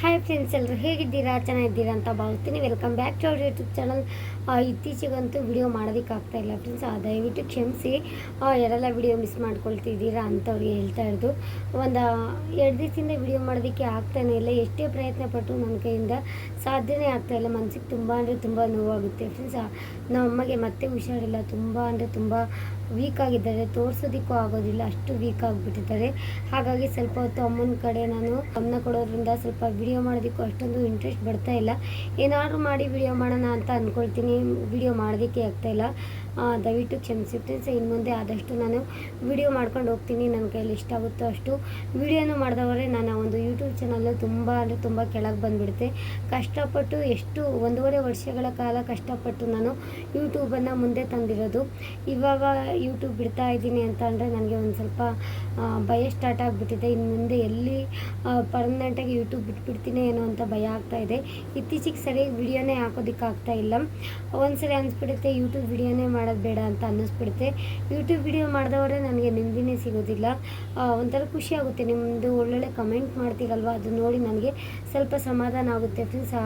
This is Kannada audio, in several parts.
ಹಾಯ್ ಫ್ರೆಂಡ್ಸ್ ಎಲ್ಲರೂ ಹೇಗಿದ್ದೀರಾ? ಚೆನ್ನಾಗಿದ್ದೀರಾ ಅಂತ ಭಾವಿಸ್ತೀನಿ. Welcome back to our YouTube channel ಇತ್ತೀಚೆಗಂತೂ video ಮಾಡೋದಕ್ಕಾಗ್ತಾ ಇಲ್ಲ ಫ್ರೆಂಡ್ಸ್ ದಯವಿಟ್ಟು ಕ್ಷಮಿಸಿ. ಯಾರೆಲ್ಲ ವಿಡಿಯೋ ಮಿಸ್ ಮಾಡ್ಕೊಳ್ತಿದ್ದೀರಾ ಅವ್ರಿಗೆ ಹೇಳ್ತಾ ಇರೋದು, ಒಂದು ಎರಡು ದಿವಸದಿಂದ ವಿಡಿಯೋ ಮಾಡೋದಕ್ಕೆ ಆಗ್ತಾನೇ ಇಲ್ಲ. ಎಷ್ಟೇ ಪ್ರಯತ್ನ ಪಟ್ಟು ನನ್ನ ಕೈಯಿಂದ ಸಾಧ್ಯನೇ ಇಲ್ಲ. ಮನಸ್ಸಿಗೆ ತುಂಬ ಅಂದರೆ ತುಂಬ ನೋವಾಗುತ್ತೆ ಫ್ರೆಂಡ್ಸ್ ನಮ್ಮ ಅಮ್ಮಗೆ ಮತ್ತೆ ಹುಷಾರಿಲ್ಲ. ತುಂಬ ಅಂದರೆ ತುಂಬ ವೀಕ್ ಆಗಿದ್ದಾರೆ ತೋರಿಸೋದಿಕ್ಕೂ ಆಗೋದಿಲ್ಲ ಅಷ್ಟು ವೀಕ್ ಆಗಿಬಿಟ್ಟಿದ್ದಾರೆ. ಹಾಗಾಗಿ ಸ್ವಲ್ಪ ಹೊತ್ತು ಅಮ್ಮನ ಕಡೆ ನಾನು ಗಮನ ಕೊಡೋದ್ರಿಂದ ಸ್ವಲ್ಪ ವಿಡಿಯೋ ಮಾಡೋದಕ್ಕೂ ಅಷ್ಟೊಂದು ಇಂಟ್ರೆಸ್ಟ್ ಬರ್ತಾ ಇಲ್ಲ. ಏನಾದರೂ ಮಾಡಿ ವಿಡಿಯೋ ಮಾಡೋಣ ಅಂತ ಅಂದ್ಕೊಳ್ತೀನಿ ವಿಡಿಯೋ ಮಾಡೋದಕ್ಕೆ ಆಗ್ತಾ ಇಲ್ಲ. ಆ, ದಯವಿಟ್ಟು ಕ್ಷಮಿಸಿ ಫ್ರೆಂಡ್ಸ್ ಇನ್ನು ಮುಂದೆ ಆದಷ್ಟು ನಾನು ವಿಡಿಯೋ ಮಾಡ್ಕೊಂಡು ಹೋಗ್ತೀನಿ. ನನ್ನ ಕೈಯಲ್ಲಿ ಇಷ್ಟ ಆಗುತ್ತೋ ಅಷ್ಟು ವಿಡಿಯೋನು ಮಾಡಿದವರೆ ನಾನು ಒಂದು ಯೂಟ್ಯೂಬ್ ಚಾನಲ್ಲು ತುಂಬ ಅಂದರೆ ತುಂಬ ಕೆಳಗೆ ಬಂದುಬಿಡುತ್ತೆ. ಕಷ್ಟಪಟ್ಟು ಎಷ್ಟು ಒಂದೂವರೆ ವರ್ಷಗಳ ಕಾಲ ಕಷ್ಟಪಟ್ಟು ನಾನು ಯೂಟ್ಯೂಬನ್ನು ಮುಂದೆ ತಂದಿರೋದು. ಇವಾಗ ಯೂಟ್ಯೂಬ್ ಬಿಡ್ತಾ ಇದ್ದೀನಿ ಅಂತ ಅಂದರೆ ನನಗೆ ಒಂದು ಸ್ವಲ್ಪ ಭಯ ಸ್ಟಾರ್ಟ್ ಆಗಿಬಿಟ್ಟಿದೆ. ಇನ್ನು ಮುಂದೆ ಎಲ್ಲಿ ಪರ್ಮನೆಂಟಾಗಿ ಯೂಟ್ಯೂಬ್ ಬಿಟ್ಬಿಡ್ತೀನಿ ಏನೋ ಅಂತ ಭಯ ಆಗ್ತಾ ಇದೆ. ಇತ್ತೀಚೆಗೆ ಸರಿಯಾಗಿ ವಿಡಿಯೋನೇ ಹಾಕೋದಕ್ಕಾಗ್ತಾ ಇಲ್ಲ. ಒಂದ್ಸರಿ ಅನಿಸ್ಬಿಡುತ್ತೆ ಯೂಟ್ಯೂಬ್ ವಿಡಿಯೋನೇ ಮಾಡೋದು ಬೇಡ ಅಂತ ಅನ್ನಿಸ್ಬಿಡುತ್ತೆ. ಯೂಟ್ಯೂಬ್ ವಿಡಿಯೋ ಮಾಡಿದವರೇ ನನಗೆ ನೆಮ್ಮದಿನೇ ಸಿಗೋದಿಲ್ಲ. ಒಂಥರ ಖುಷಿ ಆಗುತ್ತೆ. ನಿಮ್ಮದು ಒಳ್ಳೊಳ್ಳೆ ಕಮೆಂಟ್ ಮಾಡ್ತೀರಲ್ವ? ಅದು ನೋಡಿ ನನಗೆ ಸ್ವಲ್ಪ ಸಮಾಧಾನ ಆಗುತ್ತೆ. ಫ್ರೆಂಡ್ಸ್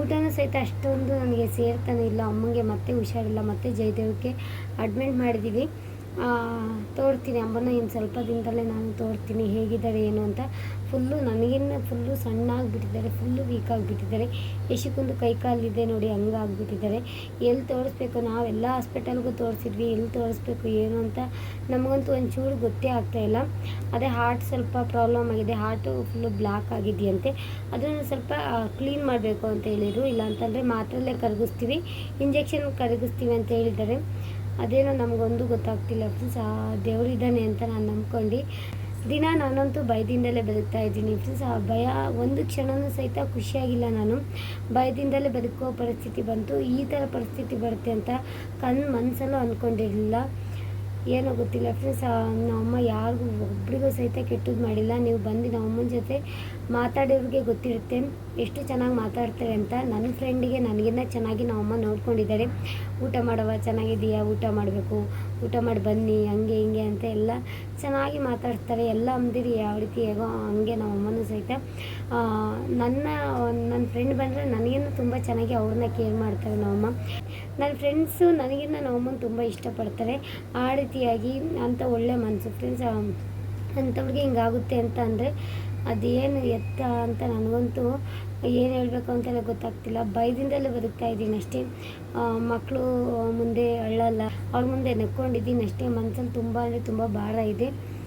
ಊಟನೂ ಸಹಿತ ಅಷ್ಟೊಂದು ನನಗೆ ಸೇರ್ತಾನೆ ಇಲ್ಲ. ಅಮ್ಮಂಗೆ ಮತ್ತೆ ಹುಷಾರಿಲ್ಲ. ಮತ್ತೆ ಜಯದೇವಕ್ಕೆ ಅಡ್ಮಿಂಟ್ ಮಾಡಿದ್ದೀವಿ ತೋರ್ತೀನಿ ಅಮ್ಮನ ಇನ್ನು ಸ್ವಲ್ಪ ದಿನದಲ್ಲೇ ನಾನು ತೋರ್ತೀನಿ ಹೇಗಿದ್ದಾರೆ, ಏನು ಅಂತ. ಫುಲ್ಲು ನನಗಿನ್ನ ಫುಲ್ಲು ಸಣ್ಣ ಆಗಿಬಿಟ್ಟಿದ್ದಾರೆ ಫುಲ್ಲು ವೀಕ್ ಆಗಿಬಿಟ್ಟಿದ್ದಾರೆ. ಯಶಕ್ಕೊಂದು ಕೈ ಕಾಲಿದೆ ನೋಡಿ ಹಂಗೆ ಆಗಿಬಿಟ್ಟಿದ್ದಾರೆ ಎಲ್ಲಿ ತೋರಿಸ್ಬೇಕು ನಾವೆಲ್ಲ ಹಾಸ್ಪಿಟಲ್ಗೂ ತೋರಿಸಿದ್ವಿ ಎಲ್ಲಿ ತೋರಿಸ್ಬೇಕು, ಏನು ಅಂತ. ನಮಗಂತೂ ಒಂಚೂರು ಗೊತ್ತೇ ಆಗ್ತಾ ಇಲ್ಲ. ಅದೇ ಹಾರ್ಟ್ ಸ್ವಲ್ಪ ಪ್ರಾಬ್ಲಮ್ ಆಗಿದೆ ಹಾರ್ಟು ಫುಲ್ಲು ಬ್ಲ್ಯಾಕ್ ಆಗಿದೆಯಂತೆ. ಅದನ್ನು ಸ್ವಲ್ಪ ಕ್ಲೀನ್ ಮಾಡಬೇಕು ಅಂತ ಹೇಳಿದರು. ಇಲ್ಲ ಅಂತಂದರೆ ಮಾತ್ರಲ್ಲೇ ಕರಗಿಸ್ತೀವಿ ಇಂಜೆಕ್ಷನ್ ಕರಗಿಸ್ತೀವಿ ಅಂತ ಹೇಳಿದ್ದಾರೆ. ಅದೇನೋ ನಮಗೊಂದು ಗೊತ್ತಾಗ್ತಿಲ್ಲ ಫ್ರೆಂಡ್ಸ್ ಆ ದೇವರಿದ್ದಾನೆ ಅಂತ ನಾನು ನಂಬ್ಕೊಂಡು. ದಿನ ನಾನಂತೂ ಭಯದಿಂದಲೇ ಬದುಕ್ತಾ ಇದ್ದೀನಿ. ಫ್ರೆಂಡ್ಸ್ ಆ ಭಯ, ಒಂದು ಕ್ಷಣವೂ ಸಹಿತ ಖುಷಿಯಾಗಿಲ್ಲ ನಾನು. ಭಯದಿಂದಲೇ ಬದುಕೋ ಪರಿಸ್ಥಿತಿ ಬಂತು. ಈ ಥರ ಪರಿಸ್ಥಿತಿ ಬರುತ್ತೆ ಅಂತ ಕಣ್ಣು ಮನಸ್ಸಲ್ಲೂ ಅಂದ್ಕೊಂಡಿರಲಿಲ್ಲ ಏನೋ ಗೊತ್ತಿಲ್ಲ. ಫ್ರೆಂಡ್ಸ್ ನಮ್ಮಮ್ಮ ಯಾರಿಗೂ ಒಬ್ಬರಿಗೂ ಸಹಿತ ಕೆಟ್ಟದ್ದು ಮಾಡಿಲ್ಲ. ನೀವು ಬಂದು ನಮ್ಮಮ್ಮನ ಜೊತೆ ಮಾತಾಡೋರಿಗೆ ಗೊತ್ತಿರುತ್ತೆ. ಎಷ್ಟು ಚೆನ್ನಾಗಿ ಮಾತಾಡ್ತಾರೆ ಅಂತ ನನ್ನ ಫ್ರೆಂಡಿಗೆ ನನಗಿನ್ನ ಚೆನ್ನಾಗಿ ನಮ್ಮಮ್ಮ ನೋಡ್ಕೊಂಡಿದ್ದಾರೆ. ಊಟ ಮಾಡವ ಚೆನ್ನಾಗಿದೆಯಾ ಊಟ ಮಾಡಬೇಕು. ಊಟ ಮಾಡಿ ಬನ್ನಿ, ಹಂಗೆ ಹಿಂಗೆ ಅಂತ ಎಲ್ಲ ಚೆನ್ನಾಗಿ ಮಾತಾಡ್ತಾರೆ. ಎಲ್ಲ ಅಂದಿರಿ ಯಾವ ರೀತಿ ಹೇಗೋ ಹಂಗೆ ನಮ್ಮಮ್ಮನೂ ಸಹಿತ. ನನ್ನ ನನ್ನ ಫ್ರೆಂಡ್ ಬಂದರೆ ನನಗಿನ್ನ ತುಂಬ ಚೆನ್ನಾಗಿ ಅವ್ರನ್ನ ಕೇರ್ ಮಾಡ್ತಾರೆ ನಮ್ಮಮ್ಮ ನನ್ನ ಫ್ರೆಂಡ್ಸು ನನಗಿನ್ನ ನಮ್ಮಮ್ಮನ ತುಂಬ ಇಷ್ಟಪಡ್ತಾರೆ. ಆ ರೀತಿಯಾಗಿ ಅಂಥ ಒಳ್ಳೆ ಮನಸ್ಸು ಫ್ರೆಂಡ್ಸ್ ಅಂಥವ್ರಿಗೆ ಹಿಂಗಾಗುತ್ತೆ ಅಂತ ಅಂದರೆ ಅದೇನು ಎತ್ತ ಅಂತ ನನಗಂತೂ ಏನು ಹೇಳಬೇಕು ಅಂತಲೇ ಗೊತ್ತಾಗ್ತಿಲ್ಲ. ಭಯದಿಂದಲೇ ಬದುಕ್ತಾ ಇದ್ದೀನಿ ಅಷ್ಟೇ. ಮಕ್ಕಳು ಮುಂದೆ ಅಳ್ಳಲ್ಲ. ಅವ್ರ ಮುಂದೆ ನಕ್ಕೊಂಡಿದ್ದೀನಿ ಅಷ್ಟೇ. ಮನಸ್ಸಲ್ಲಿ ತುಂಬ ಅಂದರೆ ತುಂಬ ಭಾರ ಇದೆ.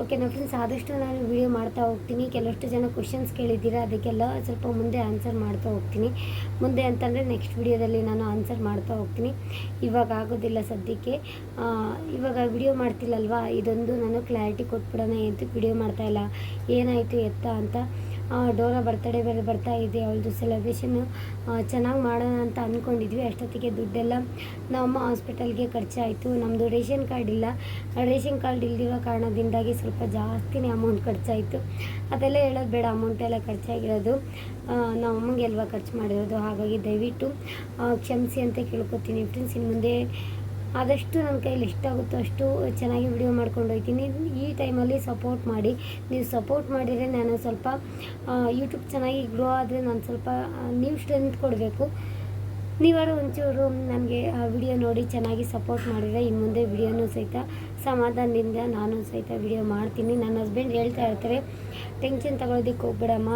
ಓಕೆನಾ ಫ್ರೆಂಡ್ಸ್ ಆದಷ್ಟು ನಾನು ವಿಡಿಯೋ ಮಾಡ್ತಾ ಹೋಗ್ತೀನಿ. ಕೆಲವಷ್ಟು ಜನ ಕ್ವಶನ್ಸ್ ಕೇಳಿದ್ದೀರಾ, ಅದಕ್ಕೆಲ್ಲ ಸ್ವಲ್ಪ ಮುಂದೆ ಆನ್ಸರ್ ಮಾಡ್ತಾ ಹೋಗ್ತೀನಿ. ಮುಂದೆ ಅಂತಂದರೆ ನೆಕ್ಸ್ಟ್ ವಿಡಿಯೋದಲ್ಲಿ ನಾನು ಆನ್ಸರ್ ಮಾಡ್ತಾ ಹೋಗ್ತೀನಿ. ಇವಾಗ ಆಗೋದಿಲ್ಲ ಸದ್ಯಕ್ಕೆ. ಇವಾಗ ವಿಡಿಯೋ ಮಾಡ್ತಿಲ್ಲಲ್ವಾ? ಇದೊಂದು ನಾನು ಕ್ಲಾರಿಟಿ ಕೊಟ್ಬಿಡೋಣ ಅಂತ ವಿಡಿಯೋ ಮಾಡ್ತಾ ಇಲ್ಲ. ಏನಾಯಿತು ಎತ್ತ ಅಂತ. ಡೋರಾ ಬರ್ತಡೇ ಬೇರೆ ಬರ್ತಾ ಇದೆ, ಅವಳದು ಸೆಲೆಬ್ರೇಷನ್ ಚೆನ್ನಾಗಿ ಮಾಡೋಣ ಅಂತ ಅಂದ್ಕೊಂಡಿದ್ವಿ ಅಷ್ಟೊತ್ತಿಗೆ ದುಡ್ಡೆಲ್ಲ ನಮ್ಮ ಹಾಸ್ಪಿಟಲ್ಗೆ ಖರ್ಚಾಯಿತು. ನಮ್ಮದು ರೇಷನ್ ಕಾರ್ಡ್ ಇಲ್ಲ. ರೇಷನ್ ಕಾರ್ಡ್ ಇಲ್ದಿರೋ ಕಾರಣದಿಂದಾಗಿ ಸ್ವಲ್ಪ ಜಾಸ್ತಿನೇ ಅಮೌಂಟ್ ಖರ್ಚಾಯಿತು. ಅದೆಲ್ಲ ಹೇಳೋದು ಬೇಡ ಅಮೌಂಟ್ ಎಲ್ಲ ಖರ್ಚಾಗಿರೋದು ನಾವು ಅಮ್ಮಂಗೆ ಅಲ್ವಾ ಖರ್ಚು ಮಾಡಿರೋದು. ಹಾಗಾಗಿ ದಯವಿಟ್ಟು ಕ್ಷಮಿಸಿ ಅಂತ ಕೇಳ್ಕೊತೀನಿ. ಫ್ರೆಂಡ್ಸ್ ಇನ್ನು ಮುಂದೆ ಆದಷ್ಟು ನನ್ನ ಕೈಲಿ ಎಷ್ಟಾಗುತ್ತೋ ಅಷ್ಟು ಚೆನ್ನಾಗಿ ವಿಡಿಯೋ ಮಾಡ್ಕೊಂಡು ಹೋಗ್ತೀನಿ. ಈ ಟೈಮಲ್ಲಿ ಸಪೋರ್ಟ್ ಮಾಡಿ. ನೀವು ಸಪೋರ್ಟ್ ಮಾಡಿದರೆ ನಾನು ಸ್ವಲ್ಪ ಯೂಟ್ಯೂಬ್ ಚೆನ್ನಾಗಿ ಗ್ರೋ ಆದರೆ ನಾನು ಸ್ವಲ್ಪ ನೀವು ಸ್ಟ್ರೆಂತ್ ಕೊಡಬೇಕು. ನೀವಾರು ಒಂಚೂರು ನನಗೆ ಆ ವಿಡಿಯೋ ನೋಡಿ ಚೆನ್ನಾಗಿ ಸಪೋರ್ಟ್ ಮಾಡಿದರೆ ಇನ್ನು ಮುಂದೆ ವಿಡಿಯೋನೂ ಸಹಿತ, ಸಮಾಧಾನದಿಂದ ನಾನು ಸಹಿತ ವಿಡಿಯೋ ಮಾಡ್ತೀನಿ. ನನ್ನ ಹಸ್ಬೆಂಡ್ ಹೇಳ್ತಾ ಇರ್ತಾರೆ ಟೆನ್ಷನ್ ತಗೊಳ್ಳೋದಕ್ಕೆ ಹೋಗ್ಬೇಡಮ್ಮ.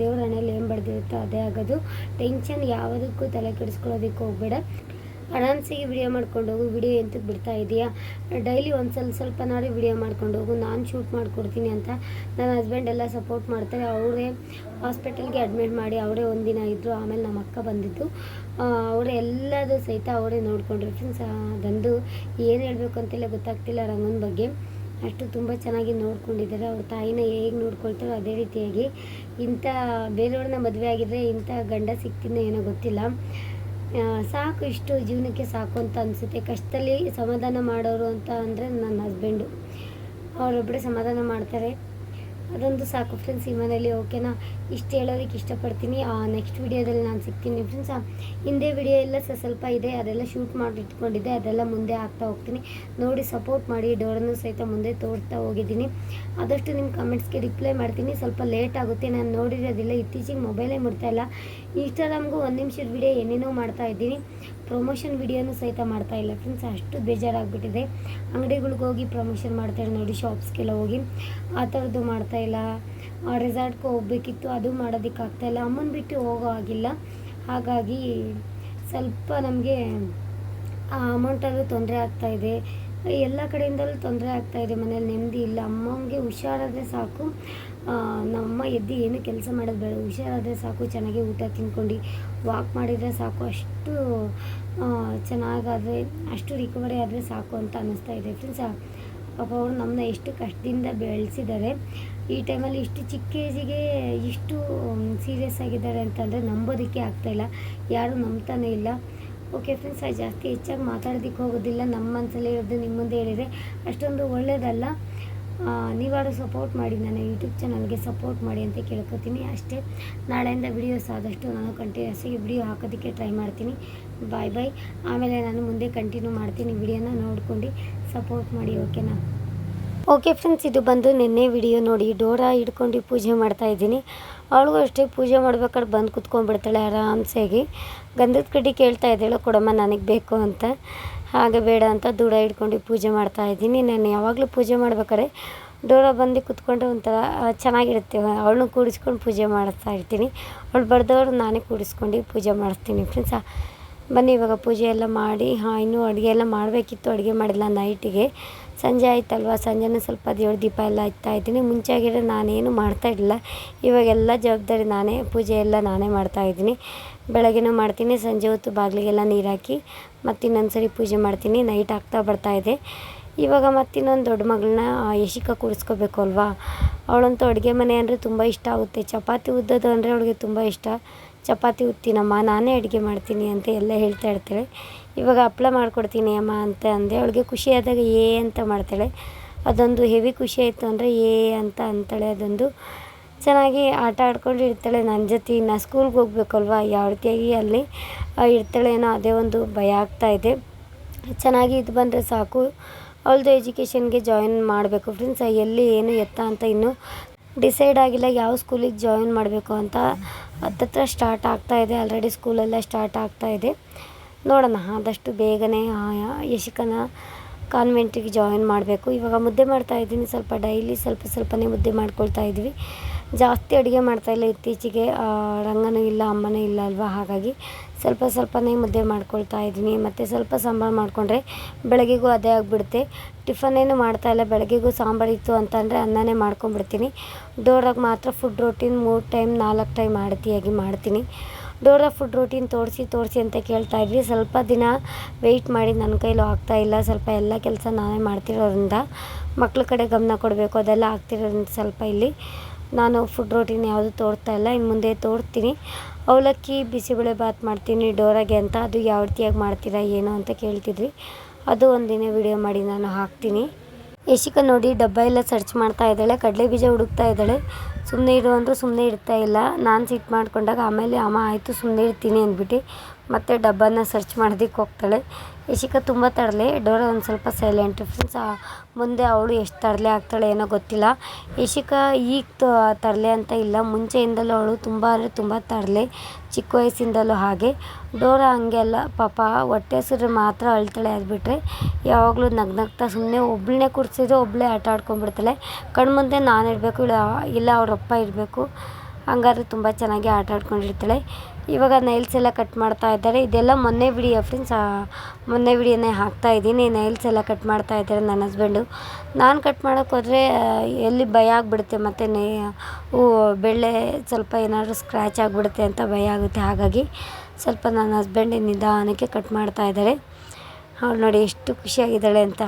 ದೇವ್ರ ಹಣೆಯಲ್ಲಿ ಏನು ಬಡ್ದಿರುತ್ತೋ ಅದೇ ಆಗೋದು. ಟೆನ್ಷನ್ ಯಾವುದಕ್ಕೂ ತಲೆ ಕೆಡಿಸ್ಕೊಳ್ಳೋದಕ್ಕೆ ಹೋಗ್ಬೇಡ. ಆರಾಮ್ಸಿಗೆ ವಿಡಿಯೋ ಮಾಡ್ಕೊಂಡು ಹೋಗು ವಿಡಿಯೋ ಎಂತಕ್ಕೆ ಬಿಡ್ತಾ ಇದೆಯಾ? ಡೈಲಿ ಒಂದು ಸ್ವಲ್ಪ ಸ್ವಲ್ಪನಾರು ವಿಡಿಯೋ ಮಾಡ್ಕೊಂಡು ಹೋಗು, ನಾನು ಶೂಟ್ ಮಾಡಿಕೊಡ್ತೀನಿ ಅಂತ ನನ್ನ ಹಸ್ಬೆಂಡ್ ಎಲ್ಲ ಸಪೋರ್ಟ್ ಮಾಡ್ತಾರೆ. ಅವರೇ ಹಾಸ್ಪಿಟಲ್ಗೆ ಅಡ್ಮಿಟ್ ಮಾಡಿ ಅವರೇ ಒಂದಿನ ಇದ್ದರು ಆಮೇಲೆ ನಮ್ಮ ಅಕ್ಕ ಬಂದಿದ್ದು. ಅವರೇ ಎಲ್ಲದೂ ಸಹಿತ ಅವರೇ ನೋಡಿಕೊಂಡ್ರು. ಫ್ರೆಂಡ್ಸ್ ಅದಂದು ಏನು ಹೇಳಬೇಕು ಅಂತೆಲ್ಲ ಗೊತ್ತಾಗ್ತಿಲ್ಲ ರಂಗನ ಬಗ್ಗೆ. ಅಷ್ಟು ತುಂಬ ಚೆನ್ನಾಗಿ ನೋಡ್ಕೊಂಡಿದ್ದಾರೆ. ಅವ್ರ ತಾಯಿನ ಹೇಗೆ ನೋಡ್ಕೊಳ್ತಾರೋ ಅದೇ ರೀತಿಯಾಗಿ ಇಂಥ ಬೇರೆಯವ್ರನ್ನ ಮದುವೆ ಆಗಿದ್ರೆ ಇಂಥ ಗಂಡ ಸಿಗ್ತೀನೋ ಏನೋ ಗೊತ್ತಿಲ್ಲ. ಸಾಕು, ಇಷ್ಟು ಜೀವನಕ್ಕೆ ಸಾಕು ಅಂತ ಅನಿಸುತ್ತೆ. ಕಷ್ಟದಲ್ಲಿ ಸಮಾಧಾನ ಮಾಡೋರು ಅಂತ ಅಂದರೆ ನನ್ನ ಹಸ್ಬೆಂಡು ಅವರೊಬ್ಬರೇ ಸಮಾಧಾನ ಮಾಡ್ತಾರೆ. ಅದೊಂದು ಸಾಕು ಫ್ರೆಂಡ್ಸ್ ಈ ಮನೇಲಿ ಓಕೆನಾ ಇಷ್ಟು ಹೇಳೋದಕ್ಕೆ ಇಷ್ಟಪಡ್ತೀನಿ. ನೆಕ್ಸ್ಟ್ ವಿಡಿಯೋದಲ್ಲಿ ನಾನು ಸಿಗ್ತೀನಿ ಫ್ರೆಂಡ್ಸ್ ಹಿಂದೆ ವಿಡಿಯೋ ಎಲ್ಲ ಸ್ವಲ್ಪ ಇದೆ. ಅದೆಲ್ಲ ಶೂಟ್ ಮಾಡಿ ಇಟ್ಕೊಂಡಿದ್ದೆ. ಅದೆಲ್ಲ ಮುಂದೆ ಹಾಕ್ತಾ ಹೋಗ್ತೀನಿ. ನೋಡಿ ಸಪೋರ್ಟ್ ಮಾಡಿ ಡೋರನ್ನು ಸಹಿತ ಮುಂದೆ ತೋರ್ತಾ ಹೋಗಿದ್ದೀನಿ. ಆದಷ್ಟು ನಿಮ್ಮ ಕಮೆಂಟ್ಸ್ಗೆ ರಿಪ್ಲೈ ಮಾಡ್ತೀನಿ. ಸ್ವಲ್ಪ ಲೇಟ್ ಆಗುತ್ತೆ. ನಾನು ನೋಡಿರೋದಿಲ್ಲ. ಇತ್ತೀಚೆಗೆ ಮೊಬೈಲೇ ಮುಡ್ತಾ ಇಲ್ಲ. ಇನ್ಸ್ಟಾಗ್ರಾಮ್ಗೂ ಒಂದು ನಿಮಿಷದ ವಿಡಿಯೋ ಏನೇನೋ ಮಾಡ್ತಾ ಇದ್ದೀನಿ. ಪ್ರಮೋಷನ್ ವಿಡಿಯೋನೂ ಸಹಿತ ಮಾಡ್ತಾ ಇಲ್ಲ ಫ್ರೆಂಡ್ಸ್ ಅಷ್ಟು ಬೇಜಾರಾಗ್ಬಿಟ್ಟಿದೆ. ಅಂಗಡಿಗಳಿಗೆ ಹೋಗಿ ಪ್ರಮೋಷನ್ ಮಾಡ್ತಾರೆ ನೋಡಿ ಶಾಪ್ಸ್ಗೆಲ್ಲ ಹೋಗಿ ಆ ಥರದ್ದು ಮಾಡ್ತಾ ಇಲ್ಲ. ರೆಸಾರ್ಟ್ಗೆ ಹೋಗ್ಬೇಕಿತ್ತು, ಅದು ಮಾಡೋದಕ್ಕಾಗ್ತಾ ಇಲ್ಲ. ಅಮ್ಮನ ಬಿಟ್ಟು ಹೋಗೋ ಆಗಿಲ್ಲ ಹಾಗಾಗಿ ಸ್ವಲ್ಪ ನಮಗೆ ಆ ಅಮೌಂಟಲ್ಲೂ ತೊಂದರೆ ಆಗ್ತಾ ಇದೆ. ಎಲ್ಲ ಕಡೆಯಿಂದಲೂ ತೊಂದರೆ ಆಗ್ತಾ ಇದೆ ಮನೇಲಿ, ನೆಮ್ಮದಿ ಇಲ್ಲ. ಅಮ್ಮಂಗೆ ಹುಷಾರಾದರೆ ಸಾಕು. ನಮ್ಮಮ್ಮ ಎದ್ದು ಏನು ಕೆಲಸ ಮಾಡೋದು ಬೇಡ. ಹುಷಾರಾದರೆ ಸಾಕು, ಚೆನ್ನಾಗಿ ಊಟ ತಿನ್ಕೊಂಡು ವಾಕ್ ಮಾಡಿದರೆ ಸಾಕು. ಅಷ್ಟು ಚೆನ್ನಾಗಾದರೆ, ಅಷ್ಟು ರಿಕವರಿ ಆದರೆ ಸಾಕು ಅಂತ ಅನ್ನಿಸ್ತಾ ಇದೆ. ಫ್ರೆಂಡ್ಸ್ ಪಾಪ ಅವರು ನಮ್ಮನ್ನ ಎಷ್ಟು ಕಷ್ಟದಿಂದ ಬೆಳೆಸಿದ್ದಾರೆ. ಈ ಟೈಮಲ್ಲಿ ಇಷ್ಟು ಚಿಕ್ಕ ಏಜಿಗೆ ಇಷ್ಟು ಸೀರಿಯಸ್ ಆಗಿದ್ದಾರೆ ಅಂತಂದರೆ ನಂಬೋದಕ್ಕೆ ಆಗ್ತಾಯಿಲ್ಲ ಯಾರೂ ನಂಬ್ತಾನೇ ಇಲ್ಲ. ಓಕೆ ಫ್ರೆಂಡ್ಸ್ ಜಾಸ್ತಿ ಹೆಚ್ಚಾಗಿ ಮಾತಾಡೋದಕ್ಕೆ ಹೋಗೋದಿಲ್ಲ. ನಮ್ಮ ಮನಸ್ಸಲ್ಲಿ ಇರೋದು ನಿಮ್ಮ ಮುಂದೆ ಹೇಳಿದರೆ ಅಷ್ಟೊಂದು ಒಳ್ಳೆಯದಲ್ಲ ನೀವಾರು ಸಪೋರ್ಟ್ ಮಾಡಿ, ನನ್ನ ಯೂಟ್ಯೂಬ್ ಚಾನಲ್ಗೆ ಸಪೋರ್ಟ್ ಮಾಡಿ ಅಂತ ಕೇಳ್ಕೊತೀನಿ. ಅಷ್ಟೇ, ನಾಳೆಯಿಂದ ವಿಡಿಯೋಸ್ ಆದಷ್ಟು ನಾನು ಕಂಟಿನ್ಯೂಸ್ ಆಗಿ ವಿಡಿಯೋ ಹಾಕೋದಕ್ಕೆ ಟ್ರೈ ಮಾಡ್ತೀನಿ. ಬಾಯ್ ಬಾಯ್ ಆಮೇಲೆ ನಾನು ಮುಂದೆ ಕಂಟಿನ್ಯೂ ಮಾಡ್ತೀನಿ ವಿಡಿಯೋನ ನೋಡ್ಕೊಂಡು ಸಪೋರ್ಟ್ ಮಾಡಿ ಓಕೆನಾ ಓಕೆ ಫ್ರೆಂಡ್ಸ್ ಇದು ಬಂದು ನಿನ್ನೆ ವಿಡಿಯೋ ನೋಡಿ, ಡೋರಾ ಹಿಡ್ಕೊಂಡು ಪೂಜೆ ಮಾಡ್ತಾ ಇದ್ದೀನಿ. ಅವಳಿಗೂ ಅಷ್ಟೇ ಪೂಜೆ ಮಾಡ್ಬೇಕಾದ್ರೆ ಬಂದು ಕುತ್ಕೊಂಡ್ಬಿಡ್ತಾಳೆ ಆರಾಮ್ಸೆಯಾಗಿ ಗಂಧದ ಕಡ್ಡಿ ಕೇಳ್ತಾ ಇದ್ದಾಳೆ ಕೊಡಮ್ಮ, ನನಗೆ ಬೇಕು ಅಂತ. ಹಾಗೆ ಬೇಡ ಅಂತ ದೂಡ ಹಿಡ್ಕೊಂಡು ಪೂಜೆ ಮಾಡ್ತಾ ಇದ್ದೀನಿ. ನಾನು ಯಾವಾಗಲೂ ಪೂಜೆ ಮಾಡ್ಬೇಕಾದ್ರೆ ಡೋರ ಬಂದು ಕುತ್ಕೊಂಡ್ರೆ ಒಂಥರ ಚೆನ್ನಾಗಿರುತ್ತೆ. ಅವಳನ್ನು ಕೂಡಿಸ್ಕೊಂಡು ಪೂಜೆ ಮಾಡಿಸ್ತಾ ಇರ್ತೀನಿ. ಅವಳು ಬಡ್ದವ್ರು ನಾನೇ ಕೂಡಿಸ್ಕೊಂಡು ಪೂಜೆ ಮಾಡಿಸ್ತೀನಿ ಫ್ರೆಂಡ್ಸ್ ಬನ್ನಿ, ಇವಾಗ ಪೂಜೆ ಎಲ್ಲ ಮಾಡಿ, ಹಾಂ, ಇನ್ನೂ ಅಡುಗೆ ಎಲ್ಲ ಮಾಡಬೇಕಿತ್ತು, ಅಡುಗೆ ಮಾಡಿಲ್ಲ ನೈಟಿಗೆ. ಸಂಜೆ ಆಯ್ತಲ್ವ? ಸಂಜೆನೂ ಸ್ವಲ್ಪ ದೇವ್ರ ದೀಪ ಎಲ್ಲ ಹಚ್ತಾ ಇದ್ದೀನಿ. ಮುಂಚೆ ಆಗಿದ್ರೆ ನಾನೇನು ಮಾಡ್ತಾ ಇರಲಿಲ್ಲ. ಇವಾಗೆಲ್ಲ ಜವಾಬ್ದಾರಿ ನಾನೇ, ಪೂಜೆ ಎಲ್ಲ ನಾನೇ ಮಾಡ್ತಾ ಇದ್ದೀನಿ. ಬೆಳಗ್ಗೆನೂ ಮಾಡ್ತೀನಿ, ಸಂಜೆ ಹೊತ್ತು ಬಾಗಿಲಿಗೆಲ್ಲ ನೀರು ಹಾಕಿ ಮತ್ತು ಇನ್ನೊಂದು ಸರಿ ಪೂಜೆ ಮಾಡ್ತೀನಿ. ನೈಟ್ ಆಗ್ತಾ ಬರ್ತಾ ಇದೆ. ಇವಾಗ ಮತ್ತಿನ್ನೊಂದು ದೊಡ್ಡ ಮಗಳನ್ನ ಯಶಿಕ ಕೂರಿಸ್ಕೋಬೇಕು ಅಲ್ವಾ? ಅವಳಂತೂ ಅಡುಗೆ ಮನೆ ಅಂದರೆ ತುಂಬ ಇಷ್ಟ ಆಗುತ್ತೆ. ಚಪಾತಿ ಉದ್ದೋದು ಅಂದರೆ ಅವಳಿಗೆ ತುಂಬ ಇಷ್ಟ. ಚಪಾತಿ ಉತ್ತೀನಮ್ಮ, ನಾನೇ ಅಡುಗೆ ಮಾಡ್ತೀನಿ ಅಂತ ಎಲ್ಲ ಹೇಳ್ತಾ ಇರ್ತಾಳೆ. ಇವಾಗ ಹಪ್ಳ ಮಾಡ್ಕೊಡ್ತೀನಿ ಅಮ್ಮ ಅಂತ ಅಂದೆ. ಅವಳಿಗೆ ಖುಷಿ ಆದಾಗ ಏ ಅಂತ ಮಾಡ್ತಾಳೆ. ಅದೊಂದು ಹೆವಿ ಖುಷಿ ಆಯಿತು ಅಂದರೆ ಏ ಅಂತ ಅಂತಾಳೆ. ಅದೊಂದು ಚೆನ್ನಾಗಿ ಆಟ ಆಡ್ಕೊಂಡು ಇರ್ತಾಳೆ. ನನ್ನ ಜೊತೆ ನಾ ಸ್ಕೂಲ್ಗೆ ಹೋಗ್ಬೇಕಲ್ವ? ಯಾವ ರೀತಿಯಾಗಿ ಅಲ್ಲಿ ಇರ್ತಾಳೇನೋ ಅದೇ ಒಂದು ಭಯ ಆಗ್ತಾ ಇದೆ. ಚೆನ್ನಾಗಿ ಇದು ಬಂದರೆ ಸಾಕು. ಅವಳದು ಎಜುಕೇಷನ್ಗೆ ಜಾಯಿನ್ ಮಾಡಬೇಕು. ಫ್ರೆಂಡ್ಸ್ ಎಲ್ಲಿ ಏನು ಎತ್ತ ಅಂತ ಇನ್ನೂ ಡಿಸೈಡ್ ಆಗಿಲ್ಲ. ಯಾವ ಸ್ಕೂಲಿಗೆ ಜಾಯಿನ್ ಮಾಡಬೇಕು ಅಂತ ಹತ್ತತ್ರ ಸ್ಟಾರ್ಟ್ ಆಗ್ತಾ ಇದೆ. ಆಲ್ರೆಡಿ ಸ್ಕೂಲೆಲ್ಲ ಸ್ಟಾರ್ಟ್ ಆಗ್ತಾ ಇದೆ. ನೋಡೋಣ, ಆದಷ್ಟು ಬೇಗನೆ ಯಶಿಕನ ಕಾನ್ವೆಂಟಿಗೆ ಜಾಯಿನ್ ಮಾಡಬೇಕು. ಇವಾಗ ಮುದ್ದೆ ಮಾಡ್ತಾ ಇದ್ದೀನಿ. ಸ್ವಲ್ಪ ಡೈಲಿ ಸ್ವಲ್ಪ ಸ್ವಲ್ಪನೇ ಮುದ್ದೆ ಮಾಡ್ಕೊಳ್ತಾ ಇದ್ವಿ ಜಾಸ್ತಿ ಅಡುಗೆ ಮಾಡ್ತಾಯಿಲ್ಲ ಇತ್ತೀಚೆಗೆ. ರಂಗನೂ ಇಲ್ಲ, ಅಮ್ಮನೂ ಇಲ್ಲ ಅಲ್ವಾ? ಹಾಗಾಗಿ ಸ್ವಲ್ಪ ಸ್ವಲ್ಪನೇ ಮುದ್ದೆ ಮಾಡ್ಕೊಳ್ತಾ ಇದ್ದೀನಿ. ಮತ್ತು ಸ್ವಲ್ಪ ಸಾಂಬಾರು ಮಾಡಿಕೊಂಡ್ರೆ ಬೆಳಗ್ಗೆಗೂ ಅದೇ ಆಗಿಬಿಡುತ್ತೆ. ಟಿಫನ್ ಏನು ಮಾಡ್ತಾಯಿಲ್ಲ ಬೆಳಗ್ಗೆಗೂ ಸಾಂಬಾರು ಇತ್ತು ಅಂತಂದರೆ ಅನ್ನನೇ ಮಾಡ್ಕೊಂಬಿಡ್ತೀನಿ ಡೋರಾಗ ಮಾತ್ರ ಫುಡ್ ರೋಟೀನ್ ಮೂರು ಟೈಮ್ ನಾಲ್ಕು ಟೈಮ್ ಆಡತಿಯಾಗಿ ಮಾಡ್ತೀನಿ. ಡೋರಾ ಫುಡ್ ರೋಟೀನ್ ತೋರಿಸಿ ತೋರಿಸಿ ಅಂತ ಕೇಳ್ತಾ ಇದ್ವಿ. ಸ್ವಲ್ಪ ದಿನ ವೆಯ್ಟ್ ಮಾಡಿ ನನ್ನ ಕೈಲೂ ಇಲ್ಲ. ಸ್ವಲ್ಪ ಎಲ್ಲ ಕೆಲಸ ನಾನೇ ಮಾಡ್ತಿರೋದ್ರಿಂದ ಮಕ್ಳ ಕಡೆ ಗಮನ ಕೊಡಬೇಕು. ಅದೆಲ್ಲ ಆಗ್ತಿರೋದ್ರಿಂದ ಸ್ವಲ್ಪ ಇಲ್ಲಿ ನಾನು ಫುಡ್ ರೋಟೀನ್ ಯಾವುದು ತೋರ್ತಾ ಇಲ್ಲ, ಇನ್ನು ಮುಂದೆ ತೋರ್ತೀನಿ. ಅವಲಕ್ಕಿ, ಬಿಸಿಬೇಳೆ ಬಾತ್ ಮಾಡ್ತೀನಿ, ಡೋರಾಗೆ ಅಂತ. ಅದು ಯಾವ ರೀತಿಯಾಗಿ ಮಾಡ್ತೀರಾ, ಏನು ಅಂತ ಕೇಳ್ತಿದ್ರಿ. ಅದು ಒಂದಿನ ವಿಡಿಯೋ ಮಾಡಿ ನಾನು ಹಾಕ್ತೀನಿ. ಯಶಿಕ ನೋಡಿ, ಡಬ್ಬ ಎಲ್ಲ ಸರ್ಚ್ ಮಾಡ್ತಾ ಇದ್ದಾಳೆ, ಕಡಲೆ ಬೀಜ ಹುಡುಕ್ತಾ ಇದ್ದಾಳೆ. ಸುಮ್ಮನೆ ಇರು ಅಂದರೂ ಸುಮ್ಮನೆ ಇಡ್ತಾ ಇಲ್ಲ. ನಾನು ಸಿಟ್ಟು ಮಾಡ್ಕೊಂಡಾಗ ಆಮೇಲೆ ಅಮ್ಮ ಆಯಿತು ಸುಮ್ಮನೆ ಇರ್ತೀನಿ ಅಂದ್ಬಿಟ್ಟು ಮತ್ತೆ ಡಬ್ಬನ ಸರ್ಚ್ ಮಾಡೋದಕ್ಕೆ ಹೋಗ್ತಾಳೆ. ಯಶಿಕ ತುಂಬ ತಡಲೆ ಡೋರ ಒಂದು ಸ್ವಲ್ಪ ಸೈಲೆಂಟ್ ಫ್ರೆಂಡ್ಸ್ ಮುಂದೆ ಅವಳು ಎಷ್ಟು ತಡಲೆ ಆಗ್ತಾಳೆ ಏನೋ ಗೊತ್ತಿಲ್ಲ. ಯಶಿಕ ಈಗ ತರಲೆ ಅಂತ ಇಲ್ಲ. ಮುಂಚೆಯಿಂದಲೂ ಅವಳು ತುಂಬ ಅಂದರೆ ತುಂಬ ತಡಲೆ ಚಿಕ್ಕ ವಯಸ್ಸಿಂದಲೂ ಹಾಗೆ. ಡೋರ ಹಂಗೆ ಪಾಪ ಹೊಟ್ಟೆ ಹಸಿದ್ರೆ ಮಾತ್ರ ಅಳ್ತಾಳೆ ಅದು ಯಾವಾಗಲೂ ನಗ್ನಗ್ತಾ ಸುಮ್ಮನೆ ಒಬ್ಬಳನ್ನೇ ಕೂರಿಸಿದ್ರೆ ಒಬ್ಬಳೇ ಆಟ ಆಡ್ಕೊಂಡ್ಬಿಡ್ತಾಳೆ. ಕಣ್ಮುಂದೆ ನಾನು ಇರಬೇಕು ಇಲ್ಲ ಇಲ್ಲ ಅವರಪ್ಪ ಇರಬೇಕು ಹಂಗಾದ್ರೆ ತುಂಬ ಚೆನ್ನಾಗಿ ಆಟ ಆಡ್ಕೊಂಡಿರ್ತಾಳೆ. ಇವಾಗ ನೈಲ್ಸ್ ಎಲ್ಲ ಕಟ್ ಮಾಡ್ತಾ ಇದ್ದಾರೆ. ಇದೆಲ್ಲ ಮೊನ್ನೆ ಬಿಡಿ ಫ್ರೆಂಡ್ಸ್ ಮೊನ್ನೆ ವಿಡಿಯೋನೇ ಹಾಕ್ತಾ ಇದ್ದೀನಿ. ನೈಲ್ಸ್ ಎಲ್ಲ ಕಟ್ ಮಾಡ್ತಾ ಇದ್ದಾರೆ ನನ್ನ ಹಸ್ಬೆಂಡು ನಾನು ಕಟ್ ಮಾಡೋಕ್ಕೆ ಹೋದರೆ ಎಲ್ಲಿ ಭಯ ಆಗಿಬಿಡುತ್ತೆ ಮತ್ತು ನೇ ಬೆಳ್ಳೆ ಸ್ವಲ್ಪ ಏನಾದರೂ ಸ್ಕ್ರ್ಯಾಚ್ ಆಗಿಬಿಡುತ್ತೆ ಅಂತ ಭಯ ಆಗುತ್ತೆ. ಹಾಗಾಗಿ ಸ್ವಲ್ಪ ನನ್ನ ಹಸ್ಬೆಂಡ್ ನಿಧಾನಕ್ಕೆ ಕಟ್ ಮಾಡ್ತಾ ಇದ್ದಾರೆ. ಅವ್ಳು ನೋಡಿ ಎಷ್ಟು ಖುಷಿಯಾಗಿದ್ದಾಳೆ ಅಂತ.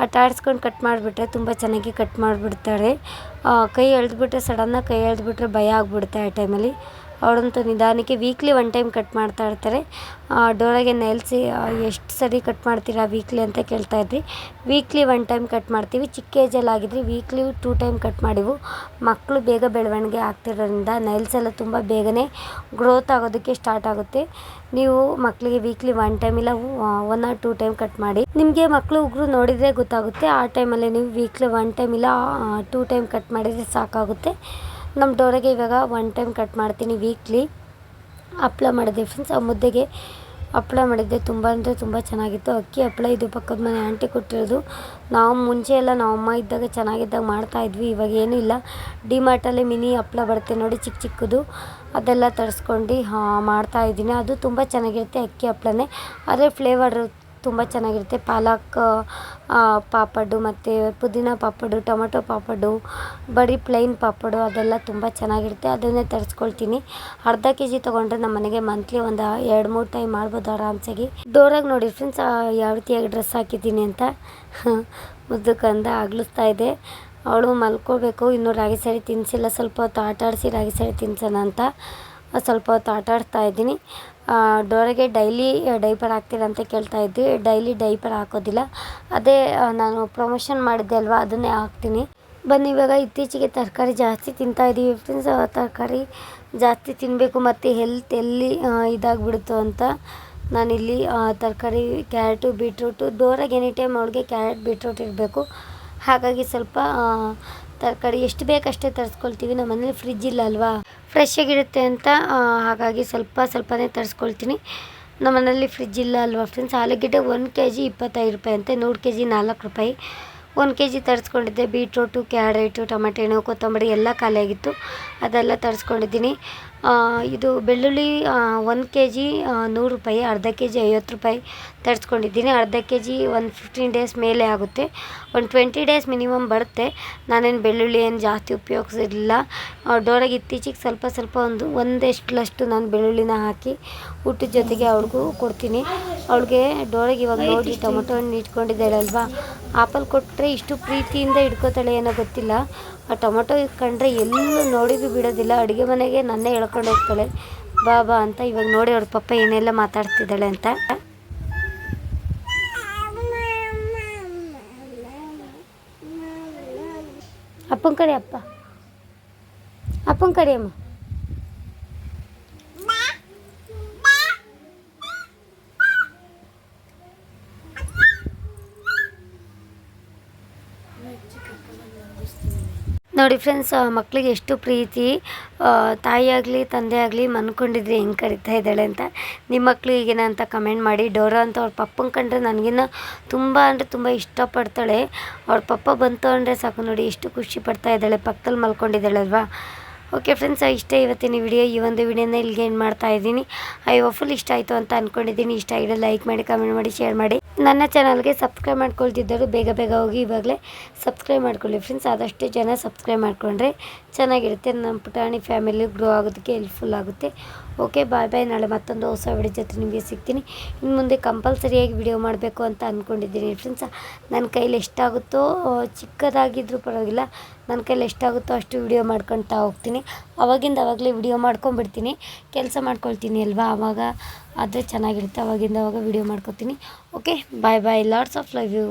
ಆಟ ಆಡಿಸ್ಕೊಂಡು ಕಟ್ ಮಾಡಿಬಿಟ್ರೆ ತುಂಬ ಚೆನ್ನಾಗಿ ಕಟ್ ಮಾಡಿಬಿಡ್ತಾರೆ. ಕೈ ಎಳೆದ್ಬಿಟ್ರೆ ಸಡನ್ನಾಗಿ ಕೈ ಎಳೆದ್ಬಿಟ್ರೆ ಭಯ ಆಗಿಬಿಡುತ್ತೆ ಆ ಟೈಮಲ್ಲಿ ಅವಳಂತೂ ನಿಧಾನಕ್ಕೆ ವೀಕ್ಲಿ ಒನ್ ಟೈಮ್ ಕಟ್ ಮಾಡ್ತಾ ಇರ್ತಾರೆ. ಡೋರಾಗೆ ನೈಲ್ಸಿ ಎಷ್ಟು ಸರಿ ಕಟ್ ಮಾಡ್ತೀರಾ ವೀಕ್ಲಿ ಅಂತ ಕೇಳ್ತಾ ಇದ್ರಿ. ವೀಕ್ಲಿ ಒನ್ ಟೈಮ್ ಕಟ್ ಮಾಡ್ತೀವಿ. ಚಿಕ್ಕ ಏಜಲ್ಲಿ ಆಗಿದ್ರೆ ವೀಕ್ಲಿ ಟೂ ಟೈಮ್ ಕಟ್ ಮಾಡಿವು. ಮಕ್ಕಳು ಬೇಗ ಬೆಳವಣಿಗೆ ಆಗ್ತಿರೋದ್ರಿಂದ ನೈಲ್ಸ್ ಎಲ್ಲ ತುಂಬ ಬೇಗನೆ ಗ್ರೋತ್ ಆಗೋದಕ್ಕೆ ಸ್ಟಾರ್ಟ್ ಆಗುತ್ತೆ. ನೀವು ಮಕ್ಕಳಿಗೆ ವೀಕ್ಲಿ ಒನ್ ಟೈಮ್ ಇಲ್ಲ one or two time cut ಮಾಡಿ. ನಿಮಗೆ ಮಕ್ಕಳು ಉಗ್ರು ನೋಡಿದರೆ ಗೊತ್ತಾಗುತ್ತೆ. ಆ ಟೈಮಲ್ಲಿ ನೀವು ವೀಕ್ಲಿ ಒನ್ ಟೈಮ್ ಇಲ್ಲ ಟೂ ಟೈಮ್ ಕಟ್ ಮಾಡಿದರೆ ಸಾಕಾಗುತ್ತೆ. ನಮ್ಮ ಡೋರಿಗೆ ಇವಾಗ ಒನ್ ಟೈಮ್ ಕಟ್ ಮಾಡ್ತೀನಿ ವೀಕ್ಲಿ ಹಪ್ಳ ಮಾಡಿದೆ ಫ್ರೆಂಡ್ಸ್ ಆ ಮುದ್ದೆಗೆ ಹಪ್ಳ ಮಾಡಿದ್ದೆ ತುಂಬ ಅಂದರೆ ತುಂಬ ಚೆನ್ನಾಗಿತ್ತು. ಅಕ್ಕಿ ಹಪ್ಳ ಇದು ಪಕ್ಕದ ಮನೆ ಆಂಟಿ ಕೊಟ್ಟಿರೋದು. ನಾವು ಮುಂಚೆ ಎಲ್ಲ ನಾವು ಅಮ್ಮ ಇದ್ದಾಗ ಚೆನ್ನಾಗಿದ್ದಾಗ ಮಾಡ್ತಾಯಿದ್ವಿ ಇವಾಗ ಏನೂ ಇಲ್ಲ. ಡಿಮಾರ್ಟಲ್ಲಿ ಮಿನಿ ಹಪ್ಳ ಬರುತ್ತೆ ನೋಡಿ ಚಿಕ್ಕ ಚಿಕ್ಕದು. ಅದೆಲ್ಲ ತರಿಸ್ಕೊಂಡು ಮಾಡ್ತಾಯಿದ್ದೀನಿ ಅದು ತುಂಬ ಚೆನ್ನಾಗಿರುತ್ತೆ ಅಕ್ಕಿ ಹಪ್ಳನೇ. ಆದರೆ ಫ್ಲೇವರು ತುಂಬ ಚೆನ್ನಾಗಿರುತ್ತೆ. ಪಾಲಕ್ ಪಾಪಡು ಮತ್ತು ಪುದೀನ ಪಾಪಡು, ಟೊಮೊಟೊ ಪಾಪಡು, ಬರೀ ಪ್ಲೈನ್ ಪಾಪಡು ಅದೆಲ್ಲ ತುಂಬ ಚೆನ್ನಾಗಿರುತ್ತೆ. ಅದನ್ನೇ ತರಿಸ್ಕೊಳ್ತೀನಿ. ಅರ್ಧ ಕೆ ಜಿ ತೊಗೊಂಡ್ರೆ ನಮ್ಮ ಮನೆಗೆ ಮಂತ್ಲಿ ಒಂದು ಎರಡು, ಮೂರು ಟೈಮ್ ಮಾಡ್ಬೋದು ಆರಾಮ್ಸಾಗಿ. ಡೋರಾಗಿ ನೋಡಿ ಫ್ರೆಂಡ್ಸ್ ಯಾವ ರೀತಿಯಾಗಿ ಡ್ರೆಸ್ ಹಾಕಿದ್ದೀನಿ ಅಂತ. ಮುದ್ದಕ್ಕಂದ ಆಗ್ಲಿಸ್ತಾ ಇದೆ. ಅವಳು ಮಲ್ಕೋಬೇಕು. ಇನ್ನೂ ರಾಗಿ ಸಾರಿ ತಿನ್ನಿಸಿಲ್ಲ ಸ್ವಲ್ಪ ಹೊತ್ತು ಆಟ ಆಡಿಸಿ ರಾಗಿ ಸಾರಿ ತಿನ್ಸೋಣ ಅಂತ. ಸ್ವಲ್ಪ ಹೊತ್ತು ಆಟ ಆಡ್ತಾ ಇದ್ದೀನಿ. ಡೋರಿಗೆ ಡೈಲಿ ಡೈಪರ್ ಹಾಕ್ತೀರಾ ಅಂತ ಕೇಳ್ತಾ ಇದ್ವಿ. ಡೈಲಿ ಡೈಪರ್ ಹಾಕೋದಿಲ್ಲ. ಅದೇ ನಾನು ಪ್ರಮೋಷನ್ ಮಾಡಿದ್ದೆ ಅಲ್ವಾ, ಅದನ್ನೇ ಹಾಕ್ತೀನಿ. ಬನ್ನಿ, ಇವಾಗ ಇತ್ತೀಚೆಗೆ ತರಕಾರಿ ಜಾಸ್ತಿ ತಿಂತಾ ಇದ್ದೀವಿ ಫ್ರೆಂಡ್ಸ್ ತರಕಾರಿ ಜಾಸ್ತಿ ತಿನ್ನಬೇಕು ಮತ್ತು ಹೆಲ್ತ್ ಎಲ್ಲಿ ಇದಾಗ್ಬಿಡುತ್ತೋ ಅಂತ ನಾನಿಲ್ಲಿ ತರಕಾರಿ, ಕ್ಯಾರೆಟು, ಬೀಟ್ರೂಟು, ಡೋರಾಗೆ ಎನಿ ಟೈಮ್ ಅವ್ಳಿಗೆ ಕ್ಯಾರೆಟ್, ಬೀಟ್ರೂಟ್ ಇರಬೇಕು. ಹಾಗಾಗಿ ಸ್ವಲ್ಪ ತರಕಾರಿ ಎಷ್ಟು ಬೇಕಷ್ಟೇ ತರಿಸ್ಕೊಳ್ತೀವಿ. ನಮ್ಮ ಮನೇಲಿ ಫ್ರಿಜ್ ಇಲ್ಲ ಅಲ್ವಾ. ಫ್ರೆಶ್ ಆಗಿರುತ್ತೆ ಅಂತ ಹಾಗಾಗಿ ಸ್ವಲ್ಪ ಸ್ವಲ್ಪನೇ ತರಿಸ್ಕೊಳ್ತೀನಿ. ನಮ್ಮ ಮನೇಲಿ ಫ್ರಿಜ್ ಇಲ್ಲ ಅಲ್ವಾ ಫ್ರೆಂಡ್ಸ್ ಆಲೂಗಡ್ಡೆ ಒಂದು ಕೆ ಜಿ ಇಪ್ಪತ್ತೈದು ರೂಪಾಯಿ ಅಂತೆ, ನೂರು ಕೆ ಜಿ ನಾಲ್ಕು ರೂಪಾಯಿ. ಒಂದು ಕೆ ಜಿ ತರಿಸ್ಕೊಂಡಿದ್ದೆ, ಬೀಟ್ರೋಟು, ಕ್ಯಾರೆಟು ಟೊಮೆಟೊ ಹಣ್ಣು ಕೊತ್ತಂಬರಿ ಎಲ್ಲ ಖಾಲಿಯಾಗಿತ್ತು. ಅದೆಲ್ಲ ತರಿಸ್ಕೊಂಡಿದ್ದೀನಿ. ಇದು ಬೆಳ್ಳುಳ್ಳಿ ಒಂದು ಕೆ ಜಿ ನೂರು ರೂಪಾಯಿ ಅರ್ಧ ಕೆ ಜಿ ಐವತ್ತು ರೂಪಾಯಿ ತರಿಸ್ಕೊಂಡಿದ್ದೀನಿ. ಅರ್ಧ ಕೆ ಜಿ ಒಂದು ಫಿಫ್ಟೀನ್ ಡೇಸ್ ಮೇಲೆ ಆಗುತ್ತೆ. ಒಂದು ಟ್ವೆಂಟಿ ಡೇಸ್ ಮಿನಿಮಮ್ ಬರುತ್ತೆ. ನಾನೇನು ಬೆಳ್ಳುಳ್ಳಿ ಏನು ಜಾಸ್ತಿ ಉಪಯೋಗಿಸಿರಲಿಲ್ಲ. ಡೋರಾಗಿ ಇತ್ತೀಚೆಗೆ ಸ್ವಲ್ಪ ಸ್ವಲ್ಪ ಒಂದು ಒಂದೆಷ್ಟಲಷ್ಟು ನಾನು ಬೆಳ್ಳುಳ್ಳಿನ ಹಾಕಿ ಊಟದ ಜೊತೆಗೆ ಅವ್ಳಿಗೂ ಕೊಡ್ತೀನಿ. ಅವಳಿಗೆ ಡೋರಾಗಿ ಇವಾಗ ನೋಡಿ ಟೊಮೊಟೊ ಹಣ್ಣು ಇಟ್ಕೊಂಡಿದ್ದಾಳಲ್ವಾ ಆಪಲ್ ಕೊಟ್ಟರೆ ಇಷ್ಟು ಪ್ರೀತಿಯಿಂದ ಇಟ್ಕೋತಾಳೆ ಏನೋ ಗೊತ್ತಿಲ್ಲ. ಆ ಟೊಮೊಟೊ ಕಂಡರೆ ಎಲ್ಲೂ ನೋಡಿದ್ರು ಬಿಡೋದಿಲ್ಲ. ಅಡುಗೆ ಮನೆಗೆ ನನ್ನೇ ಎಳ್ಕೊಂಡು ಹೋಗ್ತಾಳೆ. ಬಾ ಬಾ ಅಂತ ಇವಾಗ ನೋಡಿ ಅವ್ರ ಪಪ್ಪ ಏನೆಲ್ಲ ಮಾತಾಡ್ತಿದ್ದಾಳೆ ಅಂತ. ಅಪ್ಪನ ಕಡೆ ಅಪ್ಪ. ಅಪ್ಪನ ಕಡೆ ಅಮ್ಮ. ನೋಡಿ ಫ್ರೆಂಡ್ಸ್ ಮಕ್ಕಳಿಗೆ ಎಷ್ಟು ಪ್ರೀತಿ ತಾಯಿಯಾಗಲಿ ತಂದೆ ಆಗಲಿ ಮನ್ಕೊಂಡಿದ್ರೆ, ಹೆಂಗೆ ಕರಿತಾ ಇದ್ದಾಳೆ ಅಂತ ನಿಮ್ಮ ಮಕ್ಕಳು ಈಗಿನ ಅಂತ ಕಮೆಂಟ್ ಮಾಡಿ. ಡೋರ ಅಂತ ಅವ್ರ ಪಪ್ಪನ ಕಂಡ್ರೆ ನನಗಿನ್ನ ತುಂಬ ಅಂದರೆ ತುಂಬ ಇಷ್ಟಪಡ್ತಾಳೆ. ಅವ್ರ ಪಪ್ಪ ಬಂತು ಅಂದರೆ ಸಾಕು ನೋಡಿ, ಎಷ್ಟು ಖುಷಿ ಪಡ್ತಾ ಇದ್ದಾಳೆ ಪಕ್ಕದಲ್ಲಿ ಮಲ್ಕೊಂಡಿದ್ದಾಳಲ್ವಾ? ಓಕೆ ಫ್ರೆಂಡ್ಸ್ ಇಷ್ಟ ಇವತ್ತಿನ ವಿಡಿಯೋ ಈ ಒಂದು ವಿಡಿಯೋನ ಇಲ್ಲಿಗೆ ಏನು ಮಾಡ್ತಾ ಇದ್ದೀನಿ. ಐ ಫುಲ್ ಇಷ್ಟ ಆಯಿತು ಅಂತ ಅಂದ್ಕೊಂಡಿದ್ದೀನಿ ಇಷ್ಟ ಆಗಿದೆ ಲೈಕ್ ಮಾಡಿ ಕಮೆಂಟ್ ಮಾಡಿ ಶೇರ್ ಮಾಡಿ. ನನ್ನ ಚಾನಲ್ಗೆ ಸಬ್ಸ್ಕ್ರೈಬ್ ಮಾಡ್ಕೊಳ್ತಿದ್ದರು ಬೇಗ ಬೇಗ ಹೋಗಿ ಇವಾಗಲೇ ಸಬ್ಸ್ಕ್ರೈಬ್ ಮಾಡ್ಕೊಳ್ಳಿ. ಫ್ರೆಂಡ್ಸ್ ಆದಷ್ಟು ಜನ ಸಬ್ಸ್ಕ್ರೈಬ್ ಮಾಡಿಕೊಂಡ್ರೆ ಚೆನ್ನಾಗಿರುತ್ತೆ. ನಮ್ಮ ಪುಟಾಣಿ ಫ್ಯಾಮಿಲಿ ಗ್ರೋ ಆಗೋದಕ್ಕೆ ಹೆಲ್ಪ್ಫುಲ್ ಆಗುತ್ತೆ. ಓಕೆ ಬಾಯ್ ಬಾಯ್ ನಾಳೆ ಮತ್ತೊಂದು ಹೊಸ ವಿಡಿಯೋ ಜೊತೆ ನಿಮಗೆ ಸಿಗ್ತೀನಿ. ಇನ್ನು ಮುಂದೆ ಕಂಪಲ್ಸರಿಯಾಗಿ ವಿಡಿಯೋ ಮಾಡಬೇಕು ಅಂತ ಅಂದ್ಕೊಂಡಿದ್ದೀನಿ ಫ್ರೆಂಡ್ಸ್ ನನ್ನ ಕೈಲಿ ಎಷ್ಟಾಗುತ್ತೋ ಚಿಕ್ಕದಾಗಿದ್ದರೂ ಪರವಾಗಿಲ್ಲ. ನನ್ನ ಕೈಲಿ ಎಷ್ಟಾಗುತ್ತೋ ಅಷ್ಟು ವಿಡಿಯೋ ಮಾಡ್ಕೊಳ್ತಾ ಹೋಗ್ತೀನಿ. ಅವಾಗಿಂದ ಅವಾಗಲೇ ವಿಡಿಯೋ ಮಾಡ್ಕೊಂಬಿಡ್ತೀನಿ ಕೆಲಸ ಮಾಡ್ಕೊಳ್ತೀನಿ ಅಲ್ವಾ? ಆವಾಗ ಆದರೆ ಚೆನ್ನಾಗಿರುತ್ತೆ. ಅವಾಗಿಂದ ಅವಾಗ ವಿಡಿಯೋ ಮಾಡ್ಕೊತೀನಿ. Okay bye bye lots of love you